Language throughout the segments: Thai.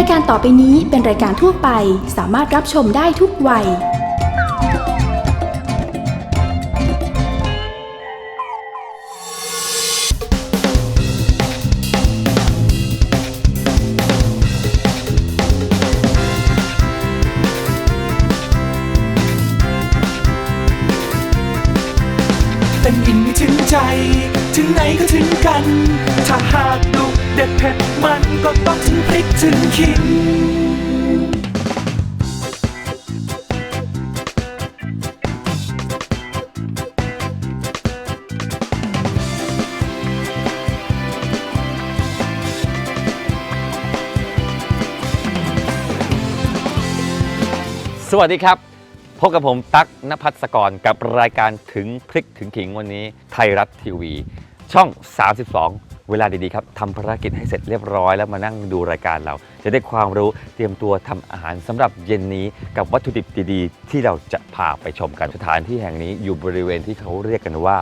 ายการต่อไปนี้เป็นรายการทั่วไป สามารถรับชมได้ทุกวัยเป็นอินไม่ถึงใจ ถึงไหนก็ถึงกัน ถ้าหากดุเด็ดเผ็ดมันก็ต้องถึงพริก ถึงขิงสวัสดีครับ พบกับผมตั๊กนภัสกรกับรายการถึงพริกถึงขิงวันนี้ไทยรัฐทีวี ช่อง 32 เวลาดีๆครับทำภารกิจให้เสร็จเรียบร้อยแล้วมานั่งดูรายการเรา จะได้ความรู้เตรียมตัวทำอาหารสำหรับเย็นนี้กับวัตถุดิบดีๆ ที่เราจะพาไปชมกันสถานที่แห่งนี้อยู่บริเวณที่เขาเรียกกันว่า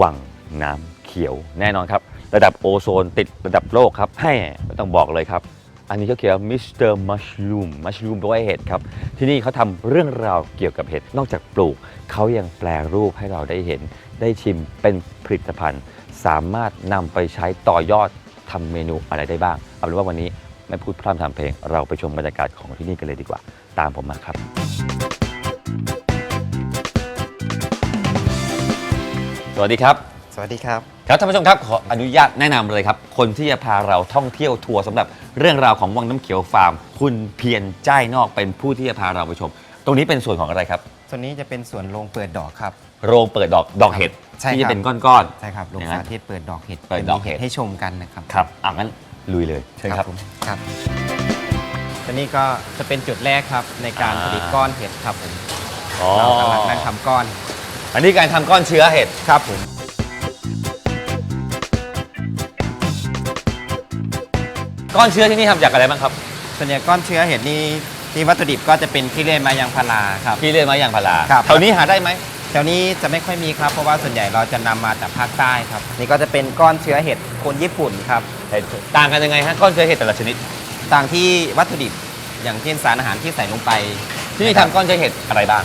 วังน้ำเขียวแน่นอนครับ ระดับโอโซนติดระดับโลกครับให้ไม่ต้องบอกเลยครับ อันนี้เขาเขียนว่ามิสเตอร์มัชลูมมัชลูมแปลว่าเห็ดครับ ที่นี่เขาทำเรื่องราวเกี่ยวกับเห็ด นอกจากปลูก เขายังแปลรูปให้เราได้เห็น ได้ชิมเป็นผลิตภัณฑ์ สามารถนำไปใช้ต่อยอดทำเมนูอะไรได้บ้าง เอาเป็นว่าวันนี้ไม่พูดพร่ำทำเพลง เราไปชมบรรยากาศของที่นี่กันเลยดีกว่า ตามผมมาครับ สวัสดีครับ สวัสดีครับ ครับท่านผู้ชมครับขออนุญาตแนะนำเลยครับ คนที่จะพาเราท่องเที่ยวทัวร์สำหรับเรื่องราวของวังน้ำเขียวฟาร์ม คุณเพียรจ้ายนอกเป็นผู้ที่จะพาเราไปชม ตรงนี้เป็นส่วนของอะไรครับ ส่วนนี้จะเป็นสวนโรงเปิดดอกครับ โรงเปิดดอกดอกเห็ดใช่ครับ ที่จะเป็นก้อน ใช่ครับโรงอย่างนั้นสาธิตเปิดดอกเห็ดเปิดดอกเห็ด ให้ชมกันนะครับ ๆ ครับอะงั้นลุยเลยเชิญครับ ผมครับตัวนี้ก็จะเป็นจุดแรกครับในการอ่า ผลิตก้อนเห็ดครับผมอ๋อเรากำลังนั่งทำก้อนอันนี้การทำก้อนเชื้อเห็ดครับผมก้อนเชื้อที่นี่ทำจากอะไรบ้างครับส่วนใหญ่ก้อนเชื้อเห็ดนี่ที่วัตถุดิบก็จะเป็นขี้เลื่อยไม้ยางพาราครับ พี่เรียนมาอย่างพาราครับ แถวนี้หาได้ไหม แถวนี้จะไม่ค่อยมีครับ เพราะว่าส่วนใหญ่เราจะนำมาจากภาคใต้ครับ นี่ก็จะเป็นก้อนเชื้อเห็ดคนญี่ปุ่นครับ ต่างกันยังไงฮะก้อนเชื้อเห็ดแต่ละชนิด ต่างที่วัตถุดิบอย่างเช่นสารอาหารที่ใส่ลงไปที่นี่ะครับทำก้อนเชื้อเห็ดอะไรบ้าง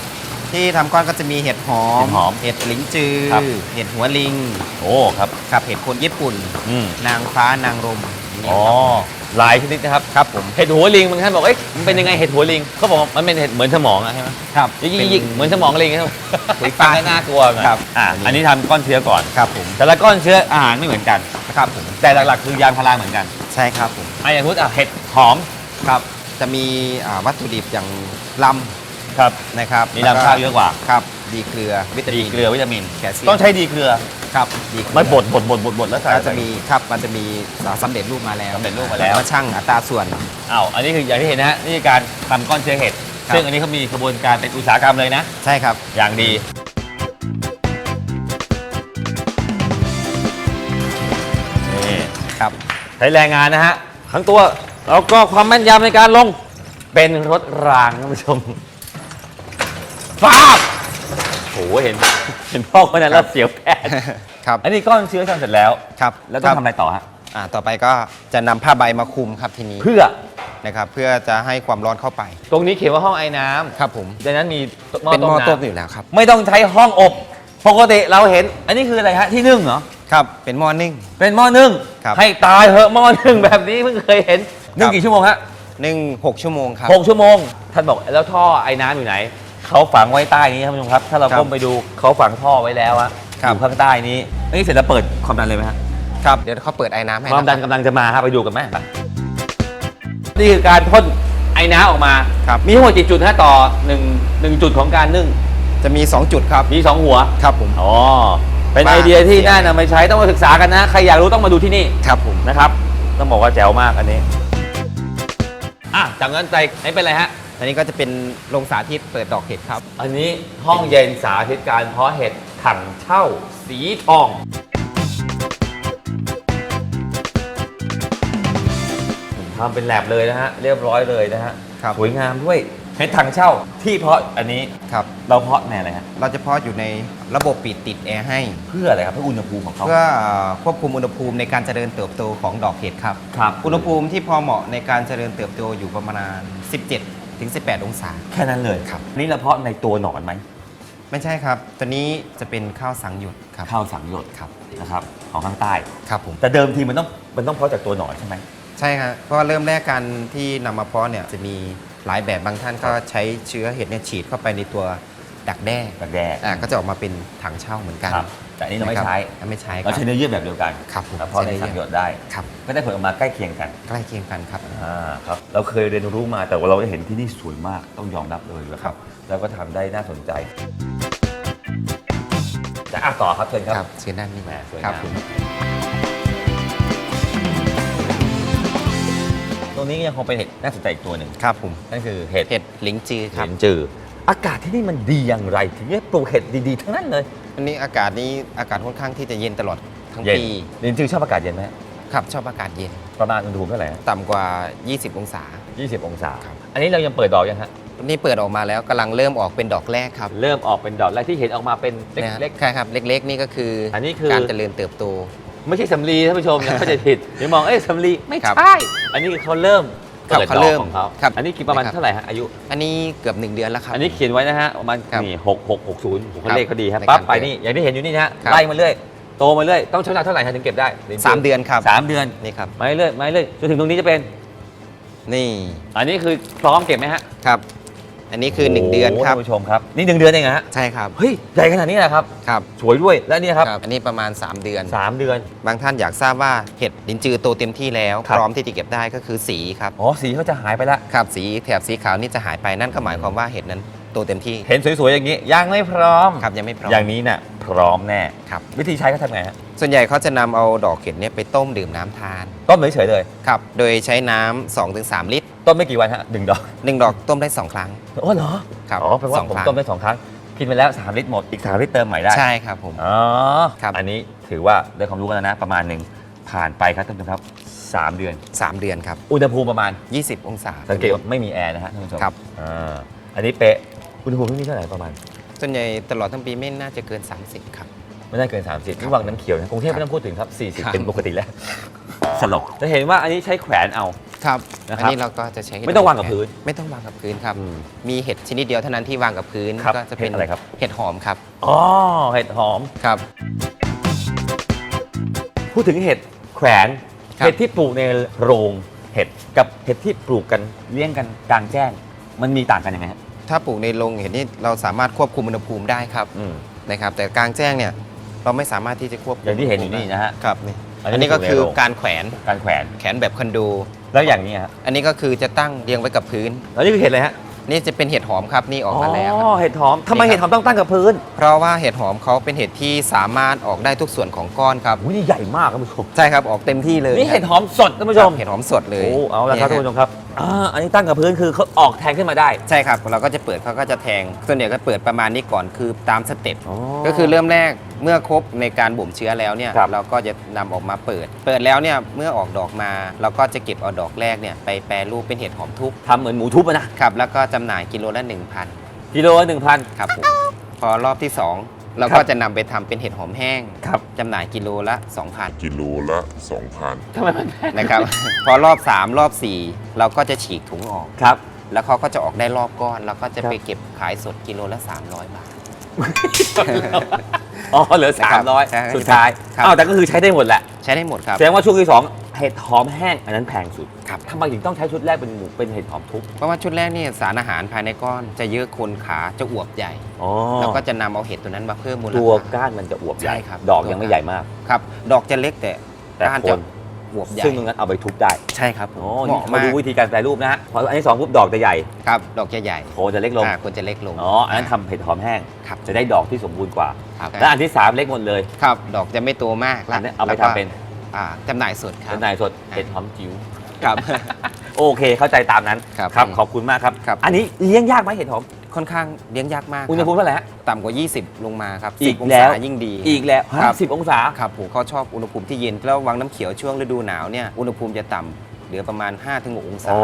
ที่ทำก้อนก็จะมีเห็ดหอเห็ม ดหอมเห็ดหลิงจือ ครับ เห็ดหัวลิงโอ้ครับกับเห็ดคนญี่ปุ่น อืมนางฟ้านางรมนี่อ๋อครับ หลายชนิดนะครับครับผมเห็ดหัวลิงบางท่านบอกเอ๊ะมันเป็นยังไงเห็ดหัวลิงเขาบอกว่ามันเป็นเห็ดเหมือนสมองอะใช่ไหมครับยิกป็ยิกๆเหมือนสมองลิงใช่ไหมปุ๋ยฟังฝ้ายแล้วน่ากลัวไงครับอะอัอันนนี้นี้ทำก้อนเชื้อก่อนครับผมแต่ละก้อนเชื้ออาหารไม่เหมือนกันครับผมแต่หลักๆคือยางพาราเหมือนกันใช่ครับผมอะอย่างพูดอะเห็ดหอมครับจะมีอ่าวัตถุดิบอย่างลครับำนะครับมีน้ำข้าวเยอะกว่า ครับ ดีเกลือวิตาดีมิน เกลือวิตามิน แคลเซียม ต้องใช้ดีเกลือครับดีเกลือมันบดบดบดบดบดแล้วใส่ก็จะมีครับมันจะมีสำเร็จรูปมาแล้วสำเร็จรูปมาแล้วก็ช่างอัตราส่วน อ้าวอันนี้คืออย่างที่เห็นนะฮะนี่คือการทำก้อนเชื้อเห็ดครับ ซึ่งอันนี้เขามีกระบวนการเป็นอุตสาหกรรมเลยนะ ใช่ครับ อย่างดี นี่ ครับ ใช้แรงงานนะฮะ ทั้งตัว แล้วก็ความแม่นยำในการลง เป็นรถรางท่านผู้ชมฟ้าบโหเห็น เห็นพ่อคนนั้นแล้วเสียวแผนครับ อันนี้ก้อนเชื้อทำเสร็จแล้ว ครับแล้วต้องทำอะไรต่อฮะ อ่าต่อไปก็จะนำผ้าใบมาคลุมครับทีนี้เพื่อ นะครับ เพื่อจะให้ความร้อนเข้าไป ตรงนี้เขียนว่าห้องไอ้น้ำครับผมดังนั้นมีหม้อเป็นต้หมม้อต้มน้ำอยู่แล้วครับไม่ต้องใช้ห้องอบ ปกติเราเห็น อันนี้คืออะไรฮะ ที่นึ่งเหรอ ครับ เป็นหม้อนึ่ง เป็นหม้อนึ่ง ครับให้ตายเหอะหม้อนึ่งแบบนี้เพิ่งเคยเห็น นึ่งกี่ชั่วโมงฮะนึ่งหกชั่วโมงครับ หกชั่วโมง ท่านบอกแล้วท่อไอ้น้ำอยู่ไหน เขาฝังไว้ใต้นี้ท่านผู้ชมครับ ถ้าเราครับก้มไปดูเขาฝังท่อไว้แล้วอะครับ อยู่ข้างใต้นี้อันนี้เสร็จแล้วเปิดความดันเลยไหมฮะครับเดี๋ยวเขาเปิดไอ้น้ำให้ความดันนะกำลังจะมาครับไปดูกันไหมไปนี่คือการพ่นไอ้น้ำออกมา ครับ มีทั้งหมดกี่จุดฮะต่อหนึ่งหนึ่งจุดของการนึ่งจะมี 2 จุดครับมีสองหัว ครับผม อ๋อ เป็นบ้าไอเดียที่เสียน่านำไปใช้ต้องมาศึกษากันนะ ใครอยากรู้ต้องมาดูที่นี่ครับผม นะครับ ต้องบอกว่าแจ๋วมากอันนี้ อะจากนั้นใจนี่เป็นอะไรฮะ อันนี้ก็จะเป็นโรงสาธิตเปิดดอกเห็ดครับ อันนี้ห้องเย็นสาธิตการเพาะเห็ดถังเช่าสีทอง ทำเป็นแลบเลยนะฮะ เรียบร้อยเลยนะฮะครับ สวยงามด้วยเห็ดถังเช่าที่เพาะอันนี้ครับ เราเพาะในอะไรฮะเราจะเพาะอยู่ในระบบปิดติดแอร์ให้ เพื่ออะไรครับเพื่ออุณหภูมิของเขาเพื่อควบคุมอุณหภูมิในการเจริญเติบโตของดอกเห็ดครับ ครับอุณหภูมิที่พอเหมาะในการเจริญเติบโตอยู่ประมาณ 17 ถึง 18 องศา แค่นั้นเลยครับ นี่เราเพาะในตัวหนอนไหมไม่ใช่ครับ ตัวนี้จะเป็นข้าวสังหยดครับ ข้าวสังหยดครับนะครับของข้างใต้ครับผมแต่เดิมทีมันต้องมันต้องเพาะจากตัวหนอนใช่ไหมใช่ครับเพราะว่าเริ่มแรกการที่นำมาเพาะเนี่ยจะมีหลายแบบบางท่านก็ใช้เชื้อเห็ดเนี่ยฉีดเข้าไปในตัวดักแด้กระแดกอ่าก็จะออกมาเป็นถังเช่าเหมือนกันครับ แต่อันนี้เราไม่ะคบใช้ไม่ใช้คเรารับ ใช้เนื้อเยื่อแบบเดียวกันครับผมแล้วเพาะในใช้เนื้อสังเยื่หอยดได้ ครับก็ได้ผลออกมาใกล้เคียงกันใกล้เคียงกันครับ อ่าครับเราเคยเรียนรู้มาแต่ว่าเราได้เห็นที่นี่สวยมากต้องยอมรับเลยนะครับ แล้วก็ทำได้น่าสนใจจะอะต่อครับเชิญครับครับเชิญด้านนี้แหมสวยครับงามผม ตรงนี้ยังคงเป็นเห็ดน่าสนใจอีกตัวหนึ่งครับผมนั่นคือเห็ด เห็ดหลิงจือครับ เห็นจือ อากาศที่นี่มันดีอย่างไร ถึงได้ปลูกเห็ดดีๆ ทั้งนั้นเลย อันนี้อากาศนี้อากาศค่อนข้างที่จะเย็นตลอดทั้งเย็นปีเห็นจือชอบอากาศเย็นไหมครับชอบอากาศเย็น ประมาณอุณหภูมิเท่าไหร่ฮะต่ำกว่า 20 องศา 20 องศา ครับ อันนี้เรายังเปิดดอกยังฮะนี่เปิดออกมาแล้วกำลังเริ่มออกเป็นดอกแรกครับเริ่มออกเป็นดอกแรกที่เห็นออกมาเป็นเนะฮะล็กใช่ครับเล็ก ๆ นี่ก็คืออนนี้คือ การเจริญเติบโต ๆ ไม่ใช่สำลีท่านผู้ชมอย่าเข้าใจผิดเดี๋ยวมองเอ้ยสำลีไม่ครับ ใช่ อันนี้คือเขาเริ่ม ครับเปิดเขาดอเริ่กมของเขาครับอันนี้กี่ประมาณนะครับ เท่าไหร่ฮะอายุ อันนี้เกือบ 1 เดือนแล้วครับ อันนี้เขียนไว้นะฮะประมาณครับนี่หกหกหกศูนย์ผมครับเลขเขาดีฮะในปั๊บการไปนี่อย่างที่เห็นอยู่นี่นะฮะครับ ไล่มาเรื่อยโตมาเรื่อยต้องใช้เวลาเท่าไหร่ฮะถึงเก็บได้สามเดือนครับสามเดือนนี่ครับมาเรื่อยมาเรื่อยจนถึงตรงนี้จะเป็น นี่อันนี้คือพร้อมเก็บไหมฮะครับ อันนี้คือ 1 เดือนครับโท่านผู้ชมครับนี่หนึ่งเดือนเองเหรอฮะใช่ครับ เฮ้ยใหญ่ขนาดนี้แหละครับ ครับสวยด้วยและนี่ครับ อันนี้ประมาณ 3 เดือน สามเดือน บางท่านอยากทราบว่าเห็ดลินจือโตเต็มที่แล้ว ครับ พร้อมที่จะเก็บได้ก็คือสีครับ อ๋อสีเขาจะหายไปละครับ สีแถบสีขาวนี่จะหายไปนั่นก็หมายความว่าเห็ดนั้นโตเต็มที่ เห็นสวยๆอย่างนี้ยังไม่พร้อม ครับยังไม่พร้อม อย่างนี้น่ะพร้อมแน่ครับ วิธีใช้เขาทำไงฮะส่วนใหญ่เขาจะนำเอาดอกเห็ดเนี่ยไปต้มดื่มน้ำทาน ต้มเฉยๆเลย ครับ โดยใช้น้ำ2-3ถึง3ลิ ตรต้มไม่กี่วันฮะหนึ่งดอกหนึ่งดอกต้มได้2ครั้งอ๋อเหรอครับอ๋อแปลว่าสองผมครั้งต้มได้สองครั้งกินไปแล้ว3ลิตรหมดอีก3ลิตรเติมใหม่ได้ใช่ครับผมอ๋อครับอันนี้ถือว่าได้ความรู้กันแล้วนะประมาณหนึ่งผ่านไปครับท่านผู้ชมครับ 3 เดือน 3 เดือนครับ อุณหภูมิประมาณ 20 องศาสังเกตว่าไม่มีแอร์นะฮะท่านผู้ชมครับอ่าอันนี้เป๊ะอุณหภูมิที่นี่เท่าไหร่ประมาณส่วนใหญ่ตลอดทั้งปีไม่น่าจะเกิน 30 ครับ ไม่ได้เกิน 30นี่วังน้ำเขียวนะกรุงเทพครับไม่ต้องพูดถึงครับครั40บเป็นปกติแล้วสลบจะเห็นว่าอันนี้ใช้แขวนเอา ครับนะครับ อันนี้เราก็จะใช้เห็ดไม่ต้องวางกับพื้นไม่ต้องวางกับพื้นครับ อืมมีเห็ดชนิดเดียวเท่านั้นที่วางกับพื้นครับก็จะเป็นเห็ดอะไรครับ เห็ดหอมครับอ๋อเห็ดหอม ครับ พูดถึงเห็ดแขวนครับ เห็ดที่ปลูกในโรงเห็ดกับเห็ดที่ปลูกกันเลี้ยงกันกลางแจ้ง มันมีต่างกันยังไงฮะถ้าปลูกในโรงเห็ดนี่เราสามารถควบคุมอุณหภูมิได้ครับอืม นะครับ แต่กลางแจ้งเนี่ยเราไม่สามารถที่จะควบคุมอย่างที่เห็นอยู่นี่นะฮะ ครับนี่อันนี้อันนี้ก็คือปลูกในโรงการแขวนการแขวน แขวนแบบคอนโด แล้วอย่างนี้ฮะอันนี้ก็คือจะตั้งเรียงไว้กับพื้น แล้วนี่คือเห็ดอะไรฮะนี่จะเป็นเห็ดหอมครับนี่ออกมาแล้วคอ๋รับอเห็ดหอมทำไมนี่ครับ เห็ดหอมต้องตั้งกับพื้นเพราะว่าเห็ดหอมเขาเป็นเห็ดที่สามารถออกได้ทุกส่วนของก้อนครับ อุ้ยนี่ใหญ่มากครับผู้ชมใช่ครับออกเต็มที่เลยนี่เห็ดหอมสดท่านผู้ชมครับเห็ดหอมสดเลยโอ้เอาละครับท่านนี่ผู้ชมครับอ่าอันนี้ตั้งกับพื้นคือเขาออกแทงขึ้นมาได้ ใช่ครับเราก็จะเปิดเขาก็จะแทง ส่วนใหญ่ก็เปิดประมาณนี้ก่อนคือตามสเต็ปก็คือเริ่มแรกเมื่อครบในการบ่มเชื้อแล้วเนี่ยครับ เราก็จะนำออกมาเปิด เปิดแล้วเนี่ยเมื่อออกดอกมา เราก็จะเก็บเอาดอกแรกเนี่ยไปแปรรูปเป็นเห็ดหอมทุบทำเหมือนหมูทุบอะนะครับแล้วก็จำหน่ายกิโลละ1,000 กิโลละหนึ่งพันครับผมพอรอบที่ 2 เราครัก็บจะนำไปทำเป็นเห็ดหอมแห้งครับ จำหน่ายกิโลละ 2,000กิโลละ 2,000 ทำไมมันแพงนะครับ พอรอบ 3 รอบ 4 เราก็จะฉีกถุงออก ครับ แล้วเขาก็จะออกได้รอบก้อน แล้วก็จะครับไปเก็บขายสดกิโลละ 300 บาท อ๋อเหลือนะครัสามบร้อยใช่สุดท้ายครับ อ้าวแต่ก็คือใช้ได้หมดแหละ ใช้ได้หมดครับ แสดงว่าช่วงที่สอง เห็ดหอมแห้งอันนั้นแพงสุดครับทำไมถึงต้องใช้ชุดแรกเป็นหมูเป็นเห็ดหอมทุบเพราะว่าชุดแรกเนี่ยสารอาหารภายในก้อนจะเยอะคนขาจะอวบใหญ่อ๋อแล้วก็จะนำเอาเห็ดตัวนั้นมาเพิ่มมูลตัวค่าก้านมันจะอวบใหญ่ใช่ครับดอกยังไม่ใหญ่มากครับ ดอกจะเล็กแต่แต่ก้านโคจะนอวบใหญ่ซึ่งตรงนั้นเอาไปทุบได้ใช่ครับผมอ๋อเหนี่มาะมามาดูกวิธีการแปรรูปนะฮะพออันที่สองปุ๊บดอกจะใหญ่ครับดอกจะใหญ่โคนจะเล็กลงอ่าคนจะเล็กลงอ๋ออันนั้นทำเห็ดหอมแห้งครับจะได้ดอกที่สมบูรณ์กว่าครับและอันที่สามเล็กหมดเลยครับดอกจะไม่โตมากอันนี้เอาไปแล้วก็ทำเป็น อ่าจำหน่ายสดครับ จำหน่ายสดเห็ดหอมจิ๋วครับ โอเคเข้าใจตามนั้นครับครับผมขอบคุณมากครับ ครับ อันนี้เลี้ยงยากไหมเห็ดหอมค่อนข้างเลี้ยงยากมากอุณหภูมิคเท่าไหร่ฮะรับต่ำกว่า 20 ลงมาครับอีก10องแล้ศาวยิ่งดีอีกแล้วครับสิบองศา ครับผมเขาชอบอุณหภูมิที่เย็นแล้ววังน้ำเขียวช่วงฤดูหนาวเนี่ยอุณหภูมิจะต่เหลือประมาณ 5-6 องศา อ๋อ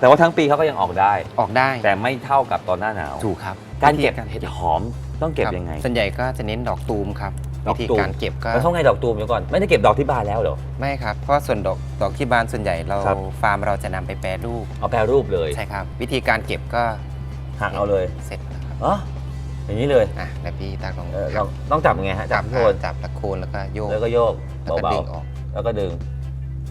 แต่ว่าทั้งปีเขาก็ยังออกได้ ออกได้แต่ไม่เท่ากับตอนหน้าหนาว ถูกครับการเก็บวิธีเห็ดหอมต้องเก็บครับยังไง ส่วนใหญ่ก็จะเน้นดอกตูมครับ ดอกวิธีตูมการเก็บก็ แล้วเท่าไงดอกตูมเดี๋ยวก่อน ไม่ได้เก็บดอกที่บานแล้วเหรอ ไม่ครับ เพราะส่วนดอกดอกที่บานส่วนใหญ่เราครับ ฟาร์มเราจะนำไปแปรรูป เอาแปรรูปเลยใช่ครับ วิธีการเก็บก็หักเอาเลยเสร็จแล้วครับอ๋ออย่างนี้เลยอะแล้วพี่ตากลองเออครัเราบต้องจับยังไงฮะจัจับบโคนจับตะโคนแล้วก็โยกแล้วก็โยกแล้วก็เบาดึงออกๆแล้วก็ดึง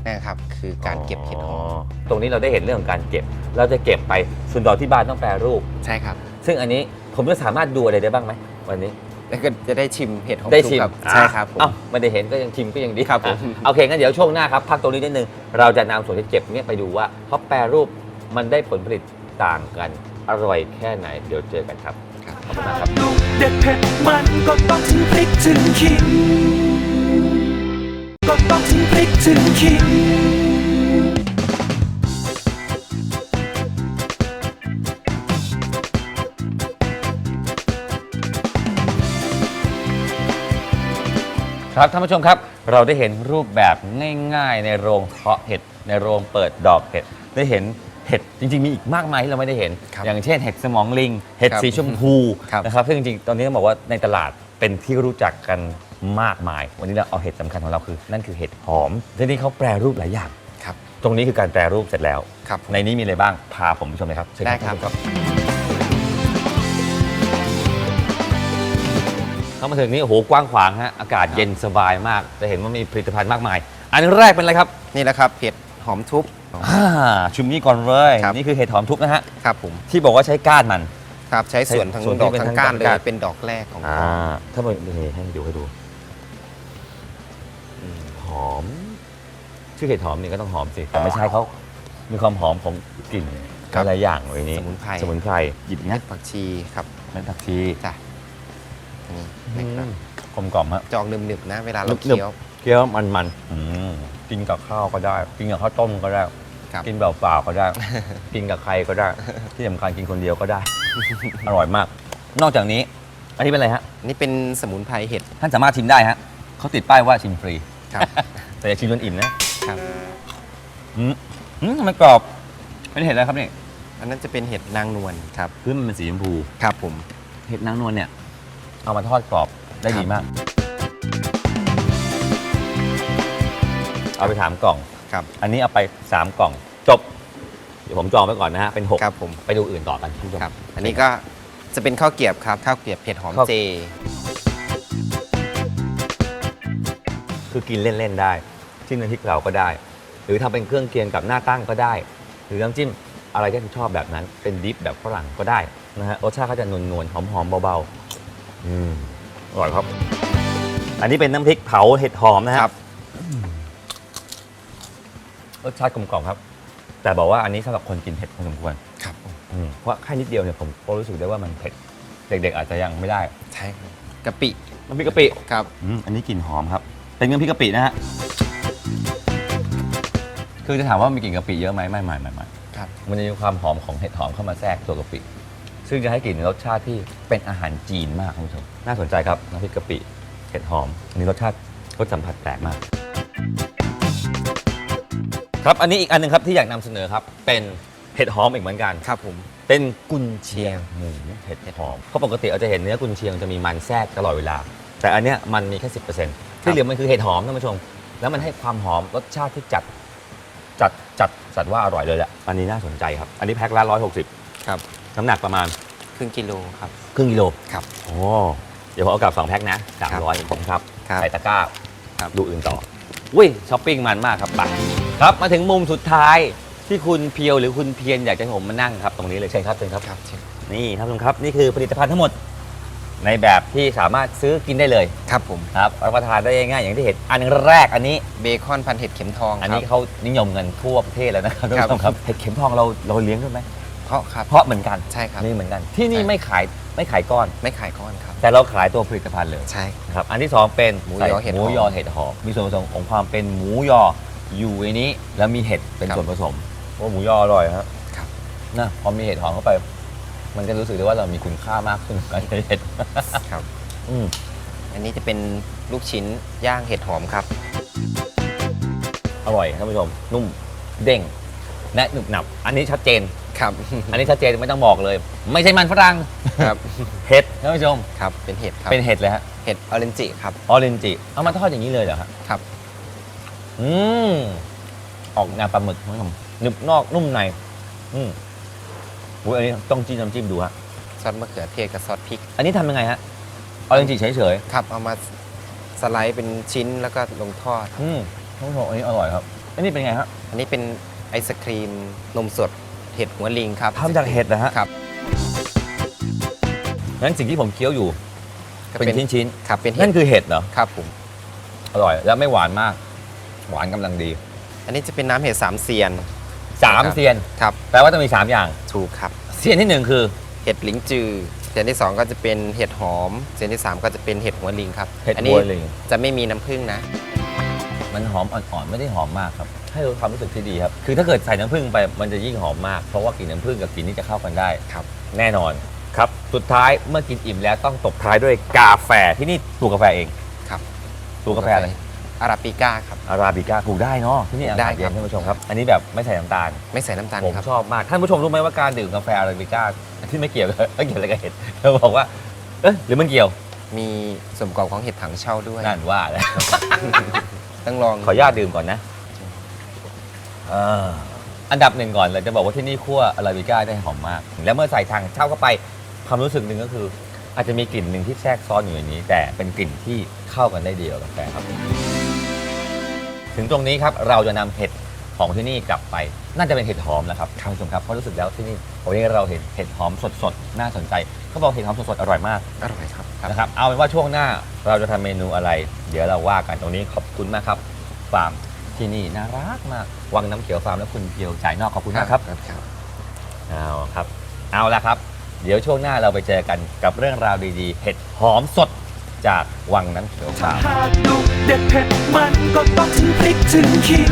นะครับ คือการเก็บเห็ดหอมตรงนี้เราได้เห็นเรื่องของการเก็บ เราจะเก็บไปส่วนดอกที่บานต้องแปรรูป ใช่ครับ ซึ่งอันนี้ผมจะสามารถดูอะไรได้บ้างไหมวันนี้ แล้วก็จะได้ชิมเห็ดหอมได้สุกชิมครับใช่ครับผม เอ้าไม่ได้เห็นก็ยังชิมก็ยังดีครับผม อะโอเคงั้นเดี๋ยวช่วงหน้าครับพักตรงนี้นิดนึง เราจะนำส่วนที่เก็บเนี่ยไปดูว่าเพราะแปรรูปมันได้ผลผลิตต่างกันอร่อยแค่ไหน เดี๋ยวเจอกันครับครับขอบคุณมากครับ ลูกเด็ดเผ็ดมันก็ต้องถึงพริกถึงขิงก็ต้องถึงพริกถึงขิง ครับท่านผู้ชมครับ เราได้เห็นรูปแบบง่ายๆ ในโรงเพาะเห็ดในโรงเปิดดอกเห็ดได้เห็นเห็ดจริงๆมีอีกมากมายที่เราไม่ได้เห็น ครับอย่างเช่นเห็ดสมองลิง เห็ดครับสีชมพูครับ นะครับซึ่งจริงๆตอนนี้ต้องบอกว่าในตลาดเป็นที่รู้จักกันมากมาย วันนี้เราเอาเห็ดสำคัญของเราคือ นั่นคือเห็ดหอมทีนี้เขาแปรรูปหลายอย่าง ครับ ตรงนี้คือการแปรรูปเสร็จแล้ว ครับผม ในนี้มีอะไรบ้างพาผมไปชมเลยครับเชิญ ได้ครับ เข้ามาถึงนี้โอ้โหกว้างขวางฮะอากาศเย็นสบายมากจะเห็นว่ามีผลิตภัณฑ์มากมาย อันแรกเป็นอะไรครับนี่แหละครับเห็ดหอมทุบ อ่าชุมนี้ก่อนเลยครับ นี่คือเห็ดหอมทุบนะฮะครับผมที่บอกว่าใช้ก้านมัน ครับใช้ส่วนทั้งส่วนที่ดอกเป็นทั้งก้านเลยก้าน เป็นดอกแรกของอ่าถ้ามันนี่ให้ดูให้ดูอืมหอม ชื่อเห็ดหอมนี่ก็ต้องหอมสิแต่ไม่ใช่เขามีความหอมของกลิ่นหลายๆอย่างเลยนี้สมุนไพรสมุนไพรหยิบนะผักชีครับเม็ดผักชี จ้ะอั นนี้นะครับกลมกล่อมฮะจองหนึบๆนะ เวลาหนึเราบๆ เคี้ยว เคี้ยวมันมันๆอืมกินกับข้าวก็ได้ กินกับข้าวต้มก็ได้ ครับ กินเปล่าๆก็ได้ กินกับใครก็ได้ ที่สำคัญกินคนเดียวก็ได้ อร่อยมาก นอกจากนี้ อันนี้เป็นอะไรฮะ นี่เป็นสมุนไพรเห็ดท่านสามารถชิมได้ฮะเขาติดป้ายว่าชิมฟรี ครับ แต่อย่าชิมจนอิ่มนะครับ อืมอืมทำไมกรอบเป็นเห็ดอะไรครับเนี่ยอันนั้นจะเป็นเห็ดนางนวลครับ พื้นมันเป็นสีชมพู ครับผม เห็ดนางนวลเนี่ย เอามาทอดกรอบได้ดีมาก เอาไปถามกล่อง ครับ อันนี้เอาไป3กล่องจบ เดี๋ยวผมจองไปก่อนนะฮะ เป็น6ครับผมไปดูอื่นต่อกันคุณผู้ชม ครับ อันนี้ก็จะเป็นข้าวเกรียบครับ ข้าวเกรียบเห็ดหอมข้าว เจ คือกินเล่น ๆ ได้ จิ้มน้ำพริกเผาก็ได้ หรือทำเป็นเครื่องเคียงกับหน้าตั้งก็ได้ หรือน้ำจิ้มอะไรที่คุณชอบแบบนั้น เป็นดิฟแบบฝรั่งก็ได้นะฮะรสชาติก็จะนวลๆหอมๆเบาๆ อืมอร่อยครับ อันนี้เป็นน้ำพริกเผาเห็ดหอมนะฮะครับ รสชาติกลมกล่อมครับ แต่บอกว่าอันนี้สำหรับคนกินเผ็ดพอสมควรครับผมอืมเพราะแค่นิดเดียวเนี่ยผมก็รู้สึกได้ว่ามันเผ็ดเด็กๆ อาจจะยังไม่ได้ใช่ครับกะปิน้ำพริกกะปิครับ อืมอันนี้กลิ่นหอมครับ เป็นน้ำพริกกะปินะฮะคือจะถามว่ามีกลิ่นกะปิเยอะไหมไม่ไม่ไม่ไม่ครับ มันจะมีความหอมของเห็ดหอมเข้ามาแทรกตัวกะปิ ซึ่งจะให้กลิ่นรสชาติที่เป็นอาหารจีนมากคุณผู้ชมน่าสนใจครับน้ำพริกกะปิเห็ดหอมอันนี้รสชาติรสสัมผัสแปลกมาก ครับอันนี้อีกอันหนึงครับที่อยากนำเสนอครับเป็นเห็ดหอมอีกเหมือนกัน ครับผม เป็นกุนเชียงหมูเห็ดหอม เพราะปกติเราจะเห็นเนื้อกุนเชียงจะมีมันแทรกตลอดเวลา แต่อันเนี้ยมันมีแค่สิที่เหลือมันคือเห็ดหอมท่านผู้ชม แล้วมันให้ความหอมรสชาติที่จัด จัดจัดจัดว่าอร่อยเลยแหละ อันนี้น่าสนใจครับ อันนี้แพ็คละร้อยหกสิบครับ น้ำหนักประมาณครึ่งกิโลครับ ครึ่งกิโลครับโอ้เดี๋ยวผมเอากลับสองแพ็คนะสามร้อยผมครับ ครับ ใส่ตะกร้าครับ ดูอื่นต่ออุ้ยช้อปปิ้งมันมากครับบัครับมาถึงมุมสุดท้ายที่คุณเพียวหรือคุณเพียรอยากจะให้ผมมานั่งครับ ตรงนี้เลยเชิญครับเชิญครับ ครับเชิญนี่ท่านผู้ชมครับนี่คือผลิตภัณฑ์ทั้งหมด ในแบบที่สามารถซื้อกินได้เลยครับผม ครับรับประทานได้ง่ายๆอย่างที่เห็นอันแรกอันนี้ เบคอนพันเห็ดเข็มทองอันคนี้รับ เขานิยมกันทั่วประเทศแล้วนะครับท่านครับผู้ชมครับเห็ดเข็มทองเราเราเลี้ยงด้วยไหมเพราะครับเพราะเหมือนกันใช่ครับนี่เหมือนกัน ที่นี่ใช่ไม่ขายไม่ขายก้อน ไม่ขายก้อนครับแต่เราขายตัวผลิตภัณฑ์เลยใช่นะครับอันที่สองเป็นหมูยอเห็ดหหอมมูยอเห็ดหอมมีส่วนผสมของความเป็นหมูยออยู่ในนี้ แล้วมีเห็ดเป็นครับส่วนผสมโอ้หมูยออร่อยครับครับนะพอมีเห็ดหอมเข้าไป มันจะรู้สึกได้ว่าเรามีคุณค่ามากขึ้นกับการใช้เห็ดครับอืมอันนี้จะเป็นลูกชิ้นย่างเห็ดหอมครับ อร่อยท่านผู้ชมนุ่มเด้ง และหนึบหนับ อันนี้ชัดเจน ครับ อันนี้ชัดเจนไม่ต้องบอกเลย ไม่ใช่มันฝรั่งครับ เห็ดท่านผู้ชม ครับ เป็นเห็ดครับ เป็นเห็ดเลยฮะ เห็ดออเรนจิครับ ออเรนจิ เอามาทอดอย่างนี้เลยเหรอฮะครับ อืม ออกแนวปลาหมึกท่านผู้ชมหนึบนอกนุ่มใน อืมอุ๊ยอันนี้ต้องจิ้มน้ำจิ้มดูฮะ ซอสมะเขือเทศกับซอสพริก อันนี้ทำยังไงฮะ ออเรนจิเฉยครับ เอามาสไลด์เป็นชิ้นแล้วก็ลงทอด ๆ อืมท่านผู้ชมอันนี้อร่อยครับ อันนี้เป็นไงฮะ อันนี้เป็น ไอศครีม นมสด เห็ดหัวลิงครับทำจากเห็ดนะฮะครับงั้นสิ่งที่ผมเคี้ยวอยู่ ก็เป็นชิ้นครับเป็นๆเห็นั่ดนคือเห็ดเหรอครับผมอร่อย แล้วไม่หวานมาก หวานกำลังดี อันนี้จะเป็นน้ำเห็ดสามเซียนสามครับเซียนครับแปลว่าต้องมีสามอย่างถูกครับเซียนที่หนึ่งคือเห็ดหลิงจือเซียนที่สองก็จะเป็นเห็ดหอมเซียนที่สามก็จะเป็นเห็ดหัวลิงครับเห็ดอับันี้วลิงจะไม่มีน้ำผึ้งนะ มันหอมอ่อนๆไม่ได้หอมมากครับให้ความรู้สึกที่ดีครับคือถ้าเกิดใส่น้ำผึ้งไปมันจะยิ่งหอมมากเพราะว่ากลิ่นน้ำผึ้งกับกลิ่นนี้จะเข้ากันได้ครับแน่นอนครับสุดท้ายเมื่อกินอิ่มแล้วต้องตบท้ายด้วยกาแฟที่นี่ปลูกกาแฟเองครับปลูกกาแฟอะไรอาราปิก้าครับอาราบิก้าปลูกได้เนาะที่นี่ปลูอากได้กาศเย็ครันบท่านผู้ชมครับอันนี้แบบไม่ใส่น้ำตาล ไม่ใส่น้ำตาลผมครับชอบมากท่านผู้ชมรู้ไหมว่าการดื่มกาแฟอาราบิก้าที่ไม่เกี่ยวกับไม่เกี่ยวอะไรกับเห็ดเราบอกว่าเอ๊ะหรือมันเกี่ยวมีส่วนประกอบของเห็ดถังเช่าด้วยนั่นว่าแล้ว ต้องลองขออนุญาตดื่มก่อนนะเอออันดับหนึ่งก่อนเลยจะบอกว่าที่นี่คั่วอาราบิก้าได้หอมมาก แล้วเมื่อใส่ทางเช่าเข้าไปความรู้สึกหนึ่งก็คือ อาจจะมีกลิ่นหนึ่งที่แทรกซ้อนอยู่ในนี้ แต่เป็นกลิ่นที่เข้ากันได้ดีกับกาแฟครับ ถึงตรงนี้ครับเราจะนำเห็ด ของที่นี่กลับไป น่าจะเป็นเห็ดหอมนะครับท่านผู้ชมครับเพราะรู้สึกแล้วที่นี่วันนี้เราเห็นเห็ดหอมสดๆน่าสนใจเขาบอกเห็ดหอมสดๆอร่อยมากอร่อยครับครับนะครับ เอาเป็นว่าช่วงหน้าเราจะทำเมนูอะไร เดี๋ยวเราว่ากันตรงนี้ขอบคุณมากครับฟาร์มที่นี่น่ารักมากวังน้ำเขียวฟาร์มและคุณเพียวจ่ายนอกขอบคุณมากครับครับเอาครับ เอาละครับ เดี๋ยวช่วงหน้าเราไปเจอกันกับเรื่องราวดีๆ เห็ดหอมสดจากวังน้ำเขียวฟาร์มหากดุเด็ดเผ็ดมันก็ต้องถึงพริกถึงขิง